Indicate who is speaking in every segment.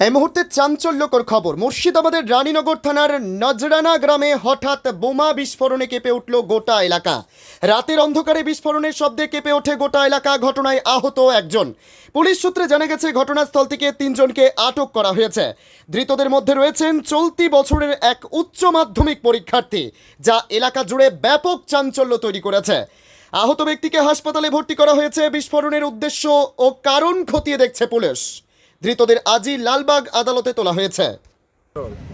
Speaker 1: এই মুহূর্তে চাঞ্চল্যকর খবর। মুর্শিদাবাদের রানীনগর থানার নজরানা গ্রামে হঠাৎ বোমা বিস্ফোরণে কেঁপে উঠল গোটা এলাকা। রাতের অন্ধকারে বিস্ফোরণের শব্দে কেঁপে ওঠে গোটা এলাকা, ঘটনায় আহত একজন। পুলিশ সূত্রে জানা গেছে, ঘটনাস্থল থেকে তিনজনকে আটক করা হয়েছে। ধৃতদের মধ্যে রয়েছেন চলতি বছরের এক উচ্চ মাধ্যমিক পরীক্ষার্থী, যা এলাকা জুড়ে ব্যাপক চাঞ্চল্য তৈরি করেছে। আহত ব্যক্তিকে হাসপাতালে ভর্তি করা হয়েছে। বিস্ফোরণের উদ্দেশ্য ও কারণ খতিয়ে দেখছে পুলিশ। ধৃতদের আজই লালবাগ আদালতে তোলা হয়েছে।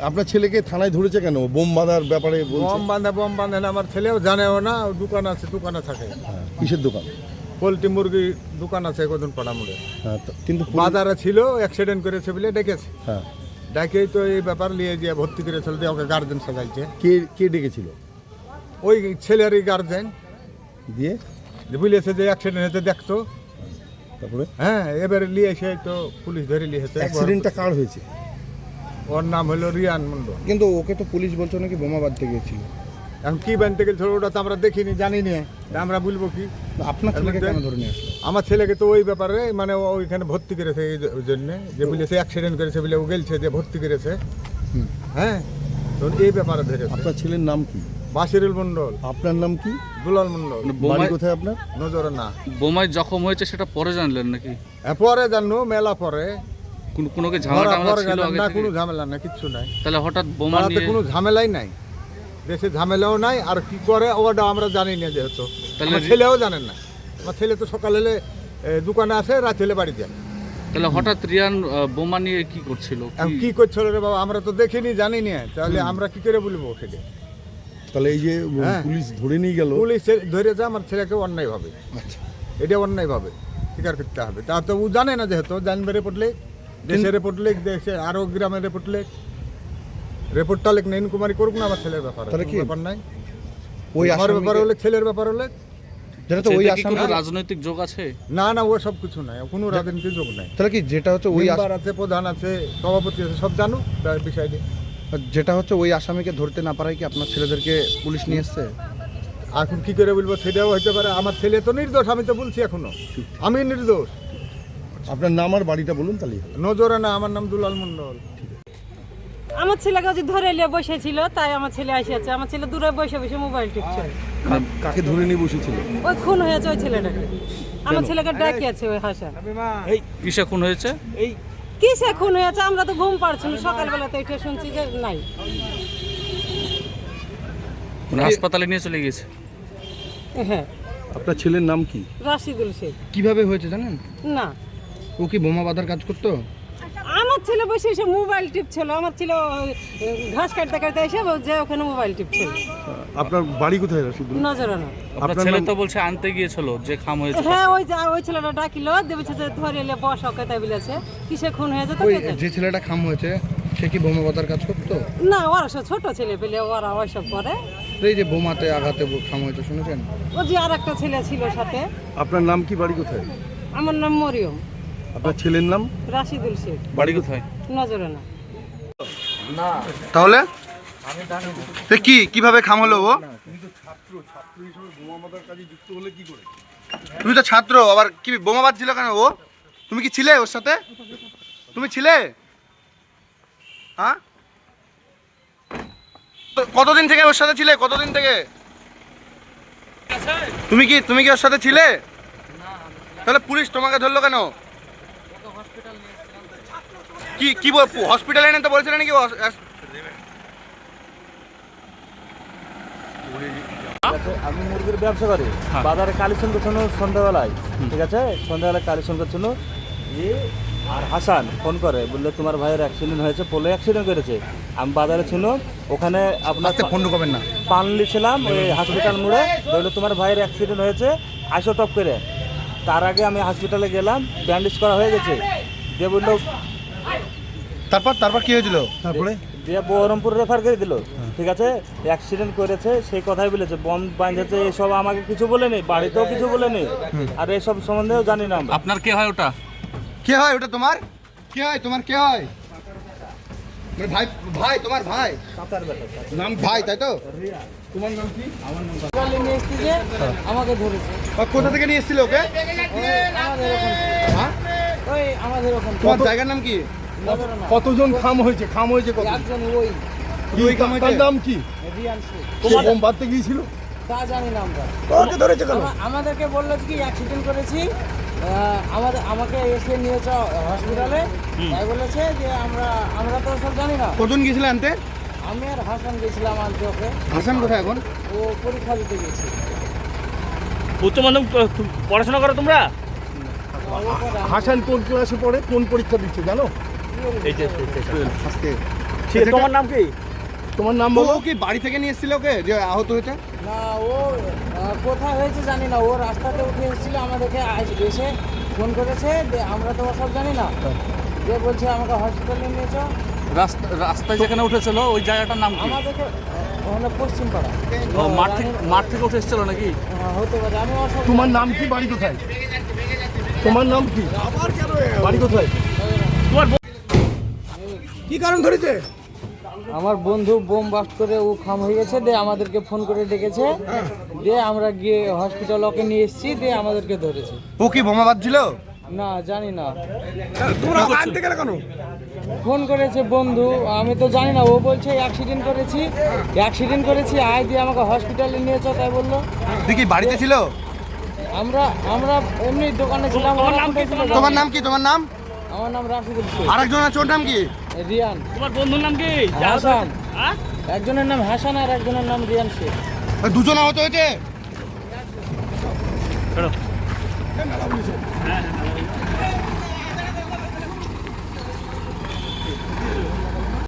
Speaker 2: আপনার ছেলেকে থানায় ধরেছে কেন? বোম বাঁধার ব্যাপারে বোম
Speaker 3: বম বাঁধে বম বাঁধে না আমার ছেলেও জানেও না দোকান আছে দোকানে থাকে।
Speaker 2: হ্যাঁ, কিসের দোকান?
Speaker 3: পোলট্রি মুরগি দোকান আছে কদিন পাড়া মোড়ে
Speaker 2: হ্যাঁ, তো- কিন্তু
Speaker 3: বাজারে ছিল অ্যাক্সিডেন্ট করেছে বলে ডেকেছে।
Speaker 2: হ্যাঁ।
Speaker 3: ডাকেই তো এই ব্যাপার নিয়ে গিয়ে ভর্তি করেছিল দিয়ে ওকে গার্জেন সাজাইছে।
Speaker 2: কে কে ডেকেছিল?
Speaker 3: ওই ছেলেরই গার্জেন
Speaker 2: দিয়ে?
Speaker 3: বলেছে যে অ্যাক্সিডেন্ট হয়েছে দেখতো
Speaker 2: তারপরে?
Speaker 3: হ্যাঁ এবারে নিয়ে এসে তো পুলিশ ধরে নিয়েছে
Speaker 2: অ্যাক্সিডেন্টটা কার হয়েছে?
Speaker 3: ওর নাম হলো রিয়ান মন্ডল
Speaker 2: কিন্তু ওকে তো পুলিশ বলছে নাকি বোমা বাঁধতে গিয়েছিল?
Speaker 3: এখন কি বানতে গেছিল ওটা তো আমরা দেখিনি জানি না। আমরা বলব কি?
Speaker 2: আপনার ছেলেকে কেন ধরে নিয়ে আসলো?
Speaker 3: আমার ছেলেকে তো ওই ব্যাপারে মানে ওইখানে ভর্তি করেছে এই জন্য যে বলেছে অ্যাক্সিডেন্ট করেছে বলে ও গেলছে যে ভর্তি করেছে। হ্যাঁ তো এই ব্যাপারে ধরেছে।
Speaker 2: আপনার ছেলের নাম কি?
Speaker 3: বাসিরুল মন্ডল
Speaker 2: আপনার নাম কি?
Speaker 3: দুলাল মন্ডল
Speaker 2: বাড়ি কোথায় আপনার?
Speaker 3: নজরে না।
Speaker 4: বোমায় জখম হয়েছে সেটা পরে জানলেন নাকি?
Speaker 3: পরে জানো মেলা পরে।
Speaker 4: কোন কোনো কি ঝামেলা ছিল আগে
Speaker 3: না কোনো ঝামেলা না কিচ্ছু নাই।
Speaker 4: তাহলে হঠাৎ বোমা নিয়ে
Speaker 3: কোনো ঝামেলাই নাই। দেশে ঝামেলাও নাই আর কি করে ওটা আমরা জানি না যেহেতু।
Speaker 4: তাহলে
Speaker 3: ছেলেও জানেন না। আমার ছেলে তো সকালে এলে, দোকানে আসে রাত হলে বাড়ি যায়।
Speaker 4: তাহলে হঠাৎ রিয়ান বোমা নিয়ে কি করছিল? কি-
Speaker 3: কি করছিল রে বাবা আমরা তো দেখিনি জানি না। তাহলে আমরা কি করে বলব সেটা
Speaker 2: তাহলে এই যে
Speaker 3: হ্যাঁ।
Speaker 2: পুলিশ ধরে নিয়ে গেল।
Speaker 3: পুলিশ ধরেছে আমার ছেলেকে অন্যায় ভাবে। এটা অন্যায় ভাবে স্বীকার করতে হবে। তা তো ও জানে না যেহেতু জানবে রেপোর্ট লেখ দেশের রেপোর্ট লেখ দেশে আরও গ্রামের রেপোর্ট লেখ রেপোর্টটা লেখ না ইনকুমারি করুক না আমার ছেলের ব্যাপার
Speaker 2: তাহলে কি?
Speaker 3: ব্যাপার নাই।
Speaker 2: ওই
Speaker 3: আমার ব্যাপার হলে ছেলের ব্যাপার হলে।
Speaker 2: যেটা তো ওই আসামি
Speaker 4: রাজনৈতিক যোগ আছে?
Speaker 3: না না ও সব কিছু নাই কোনো রাজনীতি যোগ নাই।
Speaker 2: তাহলে কি যেটা হচ্ছে ওই
Speaker 3: আছে প্রধান আছে সভাপতি আছে সব জানুক তার বিষয়টি।
Speaker 2: যেটা হচ্ছে ওই আসামিকে ধরতে না পারায় কি আপনার ছেলেদেরকে পুলিশ নিয়ে এসছে?
Speaker 3: এখন কি করে বলব? সেটাও হতে পারে। আমার ছেলে তো নির্দোষ আমি তো বলছি এখনও। আমি নির্দোষ।
Speaker 2: আপনার নাম আর বাড়িটা বলুন তাহলে।
Speaker 3: নজরে না আমার নাম দুলাল মন্ডল
Speaker 5: আমার ছেলেকে যে ধরে নিয়ে বসেছিল তাই আমার ছেলে এসেছে আমার ছেলে দূরে বসে বসে মোবাইল টিপছে।
Speaker 2: কাকে ধরে নিয়ে বসেছিল?
Speaker 5: ওই খুন হয়েছে ওই ছেলেটাকে। আমার ছেলেকে ডাকিয়েছে ওই হাসা
Speaker 4: কিসে খুন হয়েছে?
Speaker 5: কি সে খুন হয়েছে? আমরা তো ঘুম পাড়ছি না। সকালবেলা তো এটা শুনছি যে নাই।
Speaker 4: মানে হাসপাতালে নিয়ে চলে গেছে
Speaker 5: হ্যাঁ।
Speaker 2: আপনার ছেলের নাম কি?
Speaker 5: রাশিদুল শেখ।
Speaker 6: কীভাবে হয়েছে জানেন?
Speaker 5: না।
Speaker 6: ও কি বোমা বাঁধার কাজ করতো?
Speaker 5: ছেলে বসে এসে মোবাইল টিপছিল। আমার ছেলে ঘাস কাটতে কাটতে এসে যে ওখানে মোবাইল টিপছিল।
Speaker 2: আপনার বাড়ি কোথায় রশিদুল?
Speaker 5: নজরে না
Speaker 4: আপনার
Speaker 2: আপনার
Speaker 4: ছেলে তো বলছে আনতে গিয়েছিল যে খাম হয়েছে
Speaker 5: হ্যাঁ ওই যে ওই ছেলেটা ডাকিল দেবেছে যে ধরে এলে বস ওকে তাই বলেছে। কিসে খুন হয়েছে তো
Speaker 6: ওই যে ছেলেটা খাম হয়েছে সে কি বোমা বাঁধার কাজ করতো?
Speaker 5: না ওরা সব ছোট ছেলে পেলে ওরা ওইসব করে।
Speaker 6: এই যে বোমাতে আঘাতে ব- খাম হয়েছে শুনেছেন?
Speaker 5: ও যে আর একটা ছেলে ছিল সাথে।
Speaker 2: আপনার নাম কি বাড়ি কোথায়?
Speaker 5: আমার নাম মরিয়ম।
Speaker 2: আপনার ছেলের নাম?
Speaker 5: রাশিদুল শেখ।
Speaker 4: বাড়ি কোথায়?
Speaker 5: নজরে না।
Speaker 6: তাহলে? কি? কীভাবে খাম হলো ও? তুমি তো ছাত্র আবার কি বোমা বাঁধছিল কেন ও? তুমি কি ছিলে ওর সাথে? তুমি ছিলে? হ্যাঁ? তো কতদিন থেকে ওর সাথে ছিলে? কতদিন থেকে? তুমি কি তুমি কি ওর সাথে ছিলে? তাহলে পুলিশ তোমাকে ধরলো কেন? কি কি হসপিটালে এনে তো বলছিল নাকি
Speaker 7: আমি মুরগির ব্যবসা করি। বাজারে কালেকশন করছিল সন্ধ্যাবেলায় ঠিক আছে? সন্ধ্যাবেলায় কালেকশন করছিল আর হাসান ফোন করে বললে তোমার ভাইয়ের অ্যাক্সিডেন্ট হয়েছে পোলে অ্যাক্সিডেন্ট করেছে। আমি বাজারে ছিল ওখানে আপনার
Speaker 6: ফোন ঢুকাবেন না।
Speaker 7: পানলি ছিলাম ওই হসপিটাল মোড়ে। বলল তোমার ভাইয়ের অ্যাক্সিডেন্ট হয়েছে আসো টপ করে। তার আগে আমি হসপিটালে গেলাম ব্যান্ডেজ করা হয়ে গেছে। দিয়ে বলল
Speaker 6: তারপর তারপর কি হয়েছিল? তারপরে?
Speaker 7: দিয়ে বহরমপুর রেফার করে দিল ঠিক আছে? অ্যাক্সিডেন্ট করেছে সেই কথাই বলেছে। বম বাঁধেছে এসব আমাকে কিছু বলেনি বাড়িতেও কিছু বলেনি। আর এসব সম্বন্ধেও জানি না
Speaker 4: আপনার কে হয় ওটা?
Speaker 6: কে হয় ওটা তোমার? কে হয় তোমার কে হয়? ভাই ভাই তোমার ভাই। নাম ভাই তাই তো?
Speaker 5: আমাকে ধরেছে।
Speaker 6: কোথা থেকে নিয়ে এসেছিল ওকে? হ্যাঁ?
Speaker 5: ওই আমাদের ওখানে।
Speaker 6: তোমার জায়গার নাম কি?
Speaker 2: কতজন খাম হয়েছে? খাম হয়েছে কত?
Speaker 5: একজন ওই।
Speaker 2: ওই তার নাম কি?
Speaker 5: রিয়ান শেখ
Speaker 2: সে বোম বাঁধতে গিয়েছিল?
Speaker 5: তা জানি না আমরা।
Speaker 2: তোমাকে ধরেছে কেন?
Speaker 5: আমাদেরকে বলল যে কি অ্যাক্সিডেন্ট করেছি। আমাদের আমাকে এসে নিয়েছ হসপিটালে তাই বলেছে যে আমরা আমরা তো সব জানি না।
Speaker 6: কজন গিয়েছিলেন আনতে?
Speaker 5: আমি আর হাসান গেছিলাম আনতে ওকে।
Speaker 6: হাসান কোথায় এখন?
Speaker 5: ও পরীক্ষা দিতে গেছি।
Speaker 8: উচ্চ মাধ্যমিক পড়াশোনা করো তোমরা?
Speaker 2: হাসান কোন ক্লাসে পড়ে কোন পরীক্ষা দিচ্ছে জানো?
Speaker 8: ঠিক আছে তোমার নাম কি?
Speaker 2: তোমার নাম
Speaker 6: ও
Speaker 2: বলো
Speaker 6: কি বাড়ি থেকে নিয়ে এসেছিল ওকে যে আহত হয়েছে?
Speaker 5: না ও কোথায় হয়েছে জানি না। ও রাস্তাতে উঠে এসেছিল আমাদেরকে আজ এসে ফোন করেছে যে আমরা তো সব জানি না। যে বলছে আমাকে হসপিটালে নিয়েছ
Speaker 4: রাস্তা রাস্তায় যেখানে উঠেছিল ওই জায়গাটার নাম কি?
Speaker 5: আমাদেরকে ওখানে পশ্চিম পাড়া
Speaker 4: ও, মাঠ থেকে মাঠ থেকে উঠে এসেছিল নাকি?
Speaker 5: হতে পারে আমি
Speaker 2: তোমার নাম কি বাড়ি কোথায়? তোমার নাম কি? আবার কেন বাড়ি কোথায়? তোমার কি কারণ ধরেছে?
Speaker 5: আমার বন্ধু বোম বাস্ট করে ও খাম হয়ে গেছে দিয়ে আমাদেরকে ফোন করে ডেকেছে। দিয়ে আমরা গিয়ে হসপিটাল ওকে নিয়ে এসেছি দিয়ে আমাদেরকে ধরেছে।
Speaker 6: ও কি বোমা বাঁধছিল?
Speaker 5: না জানি না।
Speaker 2: তোমরা আনতে গেলে কেন?
Speaker 5: ফোন করেছে বন্ধু আমি তো জানি না ও বলছে অ্যাক্সিডেন্ট করেছি। অ্যাক্সিডেন্ট করেছি আয় দিয়ে আমাকে হসপিটালে নিয়েছ তাই বলল।
Speaker 6: দেখি কি বাড়িতে ছিল?
Speaker 5: আমরা আমরা এমনি দোকানে ছিলাম
Speaker 6: তোমার নাম কি? তোমার নাম
Speaker 5: আমার নাম রাশিদুল আরেকজনের
Speaker 6: আরেকজন আছে ওর নাম কি?
Speaker 5: রিয়ান।
Speaker 8: তোমার বন্ধুর নাম কি?
Speaker 5: হাসান।
Speaker 8: হ্যাঁ?
Speaker 5: একজনের নাম হাসান আর একজনের নাম রিয়ান শেখ।
Speaker 6: ওই দুজন আহত হয়েছে?
Speaker 8: বেরো।